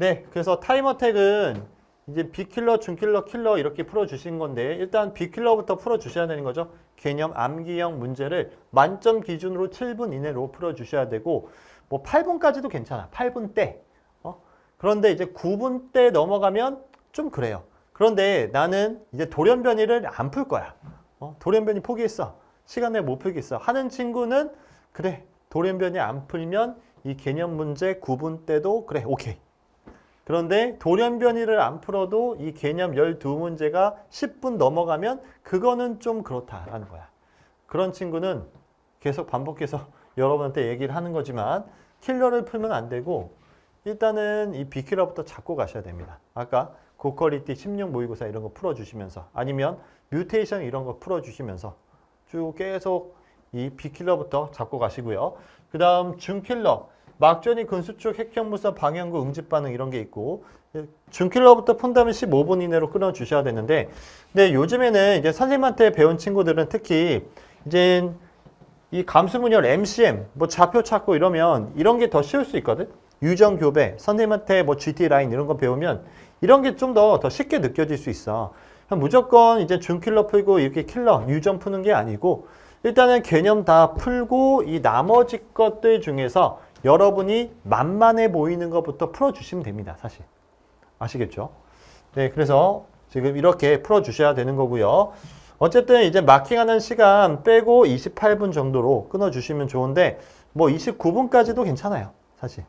네, 그래서 타임어택은 이제 B킬러, 중킬러, 킬러 이렇게 풀어주신 건데 일단 B킬러부터 풀어주셔야 되는 거죠. 개념 암기형 문제를 만점 기준으로 7분 이내로 풀어주셔야 되고 뭐 8분까지도 괜찮아. 8분 때. 어? 그런데 이제 9분 때 넘어가면 좀 그래요. 그런데 나는 이제 돌연변이를 안 풀 거야. 어? 돌연변이 포기했어. 시간 내에 못 풀겠어. 하는 친구는 그래. 돌연변이 안 풀면 이 개념 문제 9분 때도 그래. 오케이. 그런데 돌연변이를 안 풀어도 이 개념 12문제가 10분 넘어가면 그거는 좀 그렇다라는 거야. 그런 친구는 계속 반복해서 여러분한테 얘기를 하는 거지만 킬러를 풀면 안 되고 일단은 이 B킬러부터 잡고 가셔야 됩니다. 아까 고퀄리티 16 모의고사 이런 거 풀어주시면서 아니면 뮤테이션 이런 거 풀어주시면서 쭉 계속 이 B킬러부터 잡고 가시고요. 그 다음 중킬러 막전이 근수축 핵형무사 방향구 응집 반응 이런 게 있고 중킬러부터 푼다면 15분 이내로 끊어 주셔야 되는데 근데 요즘에는 이제 선생님한테 배운 친구들은 특히 이제 이 감수문열 MCM 뭐 좌표 찾고 이러면 이런 게 더 쉬울 수 있거든. 유전 교배 선생님한테 뭐 GT 라인 이런 거 배우면 이런 게 좀 더더 쉽게 느껴질 수 있어. 무조건 이제 중킬러 풀고 이렇게 킬러 유전 푸는 게 아니고 일단은 개념 다 풀고 이 나머지 것들 중에서 여러분이 만만해 보이는 것부터 풀어주시면 됩니다. 사실 아시겠죠? 네, 그래서 지금 이렇게 풀어주셔야 되는 거고요. 어쨌든 이제 마킹하는 시간 빼고 28분 정도로 끊어주시면 좋은데 뭐 29분까지도 괜찮아요. 사실.